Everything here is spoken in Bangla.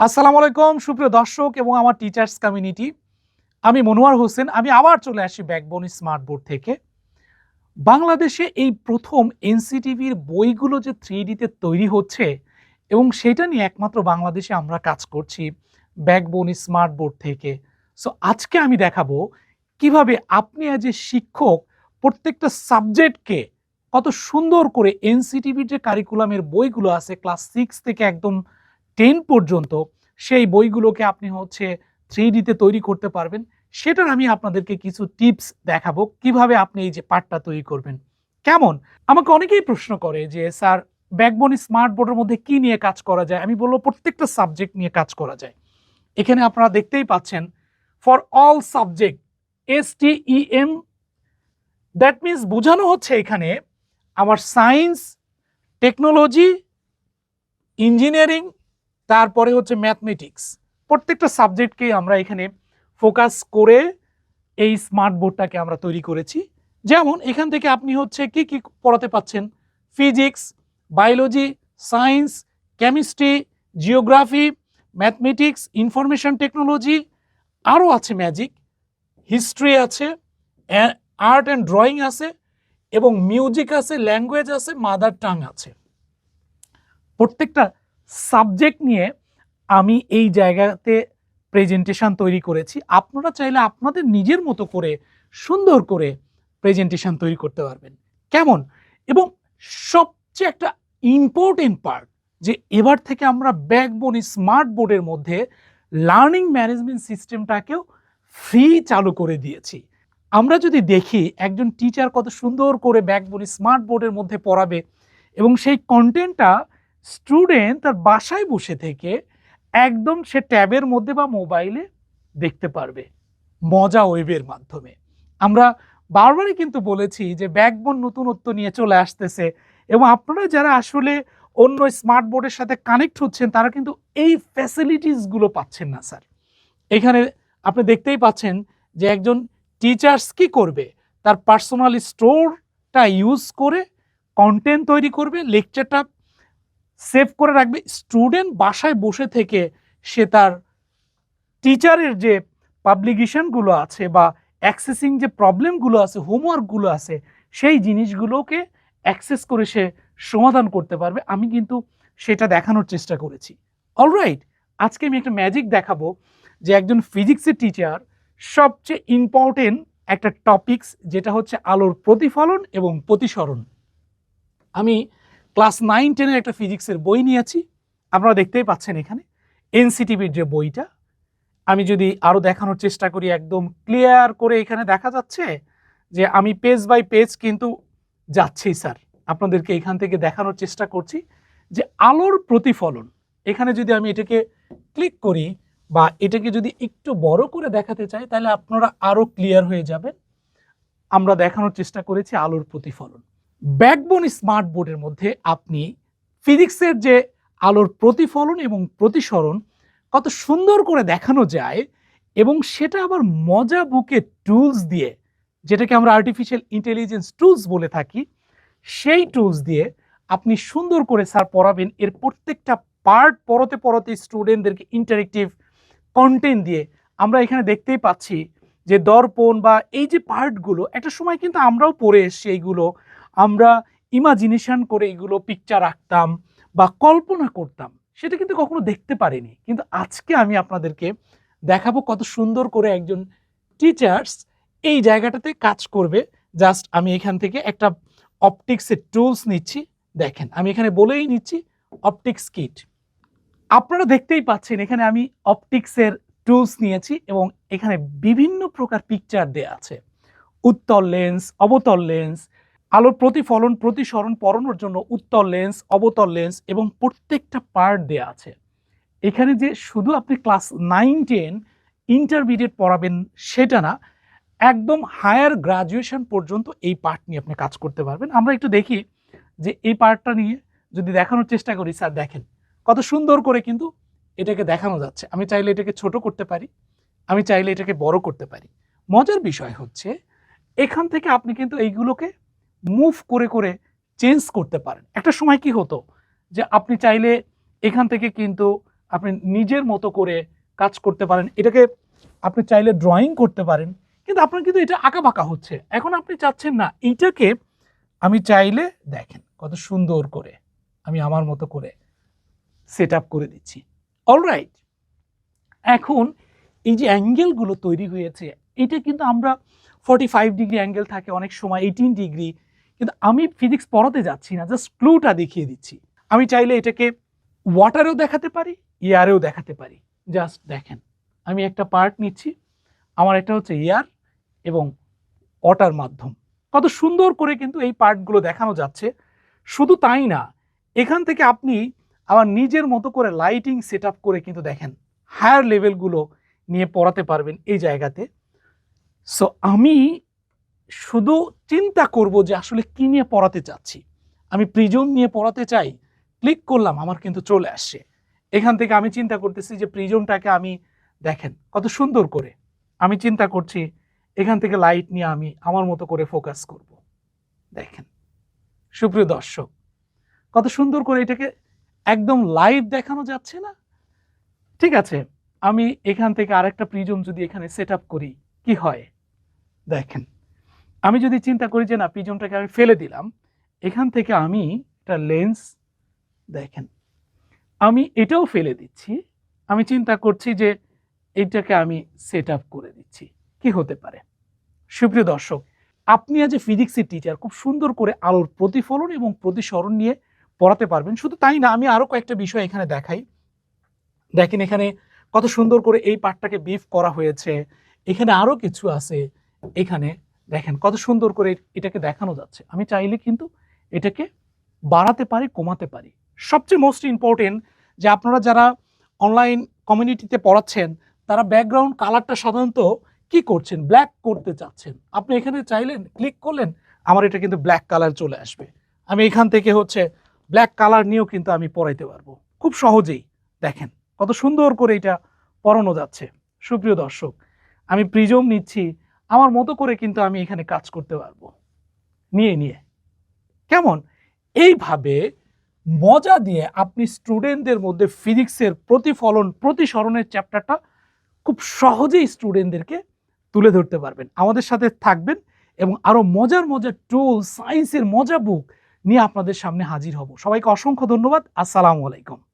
আসসালামু আলাইকুম, সুপ্রিয় দর্শক এবং আমার টিচার্স কমিউনিটি আমি মনোয়ার হোসেন, আমি আবার চলে আসি ব্যাকবোন স্মার্ট বোর্ড থেকে। বাংলাদেশে এই প্রথম এনসিটিভির বইগুলো যে থ্রি ডিতে তৈরি হচ্ছে এবং সেটা নিয়ে একমাত্র বাংলাদেশে আমরা কাজ করছি ব্যাকবোন স্মার্ট বোর্ড থেকে। সো আজকে আমি দেখাবো কীভাবে আপনি অ্যাজ এ শিক্ষক প্রত্যেকটা সাবজেক্টকে কত সুন্দর করে এনসিটিভির যে কারিকুলামের বইগুলো আছে ক্লাস সিক্স থেকে একদম টেন পর্যন্ত সেই বইগুলোকে আপনি হচ্ছে থ্রি ডিতে তৈরি করতে পারবেন। সেটার আমি আপনাদেরকে কিছু টিপস দেখাবো কীভাবে আপনি এই যে পার্টটা তৈরি করবেন। কেমন? আমাকে অনেকেই প্রশ্ন করে যে, স্যার ব্যাকবোন স্মার্ট বোর্ডের মধ্যে কি নিয়ে কাজ করা যায়? আমি বলব, প্রত্যেকটা সাবজেক্ট নিয়ে কাজ করা যায়। এখানে আপনারা দেখতেই পাচ্ছেন for all subject S T E M that means বোঝানো হচ্ছে এখানে আমার সায়েন্স টেকনোলজি ইঞ্জিনিয়ারিং তারপরে হচ্ছে ম্যাথমেটিক্স প্রত্যেকটা সাবজেক্টকেই আমরা এখানে ফোকাস করে এই স্মার্ট বোর্ডটাকে আমরা তৈরি করেছি। যেমন এখান থেকে আপনি হচ্ছে কি কি পড়াতে পাচ্ছেন? Physics biology science chemistry geography mathematics information technology আরও আছে ম্যাজিক হিস্ট্রি আছে আর্ট অ্যান্ড ড্রয়িং আছে, এবং মিউজিক আছে ল্যাঙ্গুয়েজ আছে মাদার টাং আছে। প্রত্যেকটা সাবজেক্ট নিয়ে আমি এই জায়গাতে প্রেজেন্টেশন তৈরি করেছি। আপনারা চাইলে আপনাদের নিজের মতো করে সুন্দর করে প্রেজেন্টেশন তৈরি করতে পারবেন। কেমন? এবং সবচেয়ে একটা ইম্পর্টেন্ট পার্ট যে এবার থেকে আমরা ব্যাকবোন স্মার্ট বোর্ডের মধ্যে লার্নিং ম্যানেজমেন্ট সিস্টেমটাকেও ফ্রি চালু করে দিয়েছি। আমরা যদি দেখি, একজন টিচার কত সুন্দর করে ব্যাকবোন স্মার্ট বোর্ডের মধ্যে পড়াবে এবং সেই কন্টেন্টটা স্টুডেন্ট তার বাসায় বসে থেকে একদম সে ট্যাবের মধ্যে বা মোবাইলে দেখতে পারবে মজা ওয়েবের মাধ্যমে। আমরা বারবারই কিন্তু বলেছি যে ব্যাকবোন নতুনত্ব নিয়ে চলে আসতেছে এবং আপনারা যারা আসলে অন্য স্মার্ট বোর্ডের সাথে কানেক্ট হচ্ছেন, তারা কিন্তু এই ফ্যাসিলিটিসগুলো পাচ্ছেন না, স্যার। এখানে আপনি দেখতেই পাচ্ছেন যে একজন টিচার্স কি করবে? তার পার্সোনাল স্টোরটা ইউজ করে কন্টেন্ট তৈরি করবে লেকচারটা সেভ করে রাখবে। স্টুডেন্ট বাসায় বসে থেকে সে তার টিচারের যে পাবলিকেশনগুলো আছে বা অ্যাক্সেসিং যে প্রবলেমগুলো আছে, হোমওয়ার্কগুলো আছে, সেই জিনিসগুলোকে অ্যাক্সেস করে সে সমাধান করতে পারবে। আমি কিন্তু সেটা দেখানোর চেষ্টা করেছি। অলরাইট আজকে আমি একটা ম্যাজিক দেখাবো যে একজন ফিজিক্সের টিচার সবচেয়ে ইম্পর্টেন্ট একটা টপিকস যেটা হচ্ছে আলোর প্রতিফলন এবং প্রতিসরণ। আমি ক্লাস নাইন টেনের একটা ফিজিক্সের বই নিয়েছি। আপনারা দেখতেই পাচ্ছেন এখানে। এনসিটিভির যে বইটা, আমি যদি আরও দেখানোর চেষ্টা করি, একদম ক্লিয়ার করে এখানে দেখা যাচ্ছে যে আমি পেজ বাই পেজ কিন্তু যাচ্ছি, স্যার। আপনাদেরকে এখান থেকে দেখানোর চেষ্টা করছি যে আলোর প্রতিফলন। এখানে যদি আমি এটাকে ক্লিক করি বা এটাকে যদি একটু বড় করে দেখাতে চাই, তাহলে আপনারা আরও ক্লিয়ার হয়ে যাবেন। আমরা দেখানোর চেষ্টা করেছি আলোর প্রতিফলন। ব্যাকবোন স্মার্ট বোর্ডের মধ্যে আপনি ফিজিক্সের যে আলোর প্রতিফলন এবং প্রতিসরণ কত সুন্দর করে দেখানো যায় এবং সেটা আবার মজা বুকে টুলস দিয়ে, যেটাকে আমরা আর্টিফিশিয়াল ইন্টেলিজেন্স টুলস বলে থাকি, সেই টুলস দিয়ে আপনি সুন্দর করে স্যার পড়াবেন। এর প্রত্যেকটা পার্ট পরতে পরতে স্টুডেন্টদেরকে ইন্টারেক্টিভ কন্টেন্ট দিয়ে আমরা এখানে দেখতেই পাচ্ছি যে দর্পণ বা এই যে পার্টগুলো একটা সময় কিন্তু আমরাও পড়ে এসছি এইগুলো। আমরা ইমাজিনেশন করে এগুলো পিকচার আঁকতাম বা কল্পনা করতাম, সেটা কিন্তু কখনো দেখতে পারিনি। কিন্তু আজকে আমি আপনাদেরকে দেখাবো কত সুন্দর করে একজন টিচার্স এই জায়গাটাতে কাজ করবে। জাস্ট আমি এখান থেকে একটা অপটিক্সের টুলস নিচ্ছি। দেখেন, আমি এখানে বলেই নিচ্ছি অপটিক্স কিট আপনারা দেখতেই পাচ্ছেন, এখানে আমি অপটিক্সের টুলস নিয়েছি এবং এখানে বিভিন্ন প্রকার পিকচার দেয়া আছে। উত্তল লেন্স অবতল লেন্স আলোর প্রতিফলন, প্রতিসরণ পড়ানোর জন্য উত্তল লেন্স অবতল লেন্স এবং প্রত্যেকটা পার্ট দেয়া আছে। এখানে যে শুধু আপনি ক্লাস নাইন টেন ইন্টারমিডিয়েট পড়াবেন সেটা না, একদম হায়ার গ্রাজুয়েশন পর্যন্ত এই পার্ট নিয়ে আপনি কাজ করতে পারবেন। আমরা একটু দেখি যে এই পার্টটা নিয়ে যদি দেখানোর চেষ্টা করি, স্যার দেখেন। কত সুন্দর করে কিন্তু এটাকে দেখানো যাচ্ছে। আমি চাইলে এটাকে ছোট করতে পারি, আমি চাইলে এটাকে বড় করতে পারি। মজার বিষয় হচ্ছে, এখান থেকে আপনি কিন্তু এইগুলোকে মুভ করে করে চেঞ্জ করতে পারেন। একটা সময় কি হতো যে আপনি চাইলে এখান থেকে কিন্তু আপনি নিজের মতো করে কাজ করতে পারেন। এটাকে আপনি চাইলে ড্রয়িং করতে পারেন। কিন্তু আপনার কিন্তু এটা আঁকা বাঁকা হচ্ছে। এখন আপনি চাচ্ছেন না, এইটাকে আমি চাইলে দেখেন কত সুন্দর করে আমি আমার মতো করে সেট করে দিচ্ছি। অলরাইট এখন এই যে অ্যাঙ্গেলগুলো তৈরি হয়েছে, এটা কিন্তু আমরা ফর্টি ফাইভ ডিগ্রি অ্যাঙ্গেল থাকে অনেক সময় এইটিন ডিগ্রি কিন্তু আমি ফিজিক্স পড়াতে যাচ্ছি না জাস্ট ক্লুটা দেখিয়ে দিচ্ছি। আমি চাইলে এটাকে ওয়াটারেও দেখাতে পারি এয়ারেও দেখাতে পারি। জাস্ট দেখেন, আমি একটা পার্ট নিচ্ছি, আমার এটা হচ্ছে এয়ার এবং ওয়াটার মাধ্যম। কত সুন্দর করে কিন্তু এই পার্টগুলো দেখানো যাচ্ছে। শুধু তাই না, এখান থেকে আপনি আবার নিজের মতো করে লাইটিং সেট করে কিন্তু দেখেন হায়ার লেভেলগুলো নিয়ে পড়াতে পারবেন এই জায়গাতে। সো আমি শুধু চিন্তা করব যে আসলে কি নিয়ে পড়াতে চাচ্ছি। আমি প্রিজম নিয়ে পড়াতে চাই, ক্লিক করলাম, আমার কিন্তু চলে আসছে। এখান থেকে আমি চিন্তা করতেছি যে প্রিজমটাকে আমি, দেখেন, কত সুন্দর করে। আমি চিন্তা করছি, এখান থেকে লাইট নিয়ে আমি আমার মতো করে ফোকাস করব। দেখেন, সুপ্রিয় দর্শক, কত সুন্দর করে এটাকে একদম লাইভ দেখানো যাচ্ছে না? ঠিক আছে, আমি এখান থেকে আরেকটা প্রিজম যদি এখানে সেট করি, কি হয়? দেখেন আমি যদি চিন্তা করি যে না প্রিজমটাকে আমি ফেলে দিলাম, এখান থেকে আমি একটা লেন্স, দেখেন, আমি এটাও ফেলে দিচ্ছি। আমি চিন্তা করছি যে এটাকে আমি সেট করে দিচ্ছি। কি হতে পারে? সুপ্রিয় দর্শক, আপনি আজ ফিজিক্সের টিচার খুব সুন্দর করে আলোর প্রতিফলন এবং প্রতিসরণ নিয়ে পড়াতে পারবেন। শুধু তাই না, আমি আরও কয়েকটা বিষয় এখানে দেখাই। দেখেন এখানে কত সুন্দর করে এই পার্টটাকে বিফ করা হয়েছে। এখানে আরও কিছু আছে। এখানে দেখেন কত সুন্দর করে এটাকে দেখানো যাচ্ছে। আমি চাইলে কিন্তু এটাকে বাড়াতে পারি, কমাতে পারি। সবচেয়ে মোস্ট ইম্পর্টেন্ট যে আপনারা যারা অনলাইন কমিউনিটিতে পড়াচ্ছেন, তারা ব্যাকগ্রাউন্ড কালারটা সাধারণত কি করছেন? ব্ল্যাক করতে চাচ্ছেন। আপনি এখানে চাইলেন ক্লিক করলেন, আমার এটা কিন্তু ব্ল্যাক কালার চলে আসবে। আমি এখান থেকে হচ্ছে ব্ল্যাক কালার নিয়েও কিন্তু আমি পড়াইতে পারব। খুব সহজেই। দেখেন কত সুন্দর করে এটা পড়ানো যাচ্ছে। সুপ্রিয় দর্শক, আমি প্রিজম নিচ্ছি আমার মতো করে কিন্তু আমি এখানে কাজ করতে পারব। নিয়ে নিয়ে। কেমন? এইভাবে মজা দিয়ে আপনি স্টুডেন্টদের মধ্যে ফিজিক্সের প্রতিফলন, প্রতিসরণের চ্যাপ্টারটা খুব সহজেই স্টুডেন্টদেরকে তুলে ধরতে পারবেন। আমাদের সাথে থাকবেন এবং আরও মজার মজার টুল সায়েন্সের মজা বুক নিয়ে আপনাদের সামনে হাজির হব। সবাইকে অসংখ্য ধন্যবাদ। আসসালামু আলাইকুম।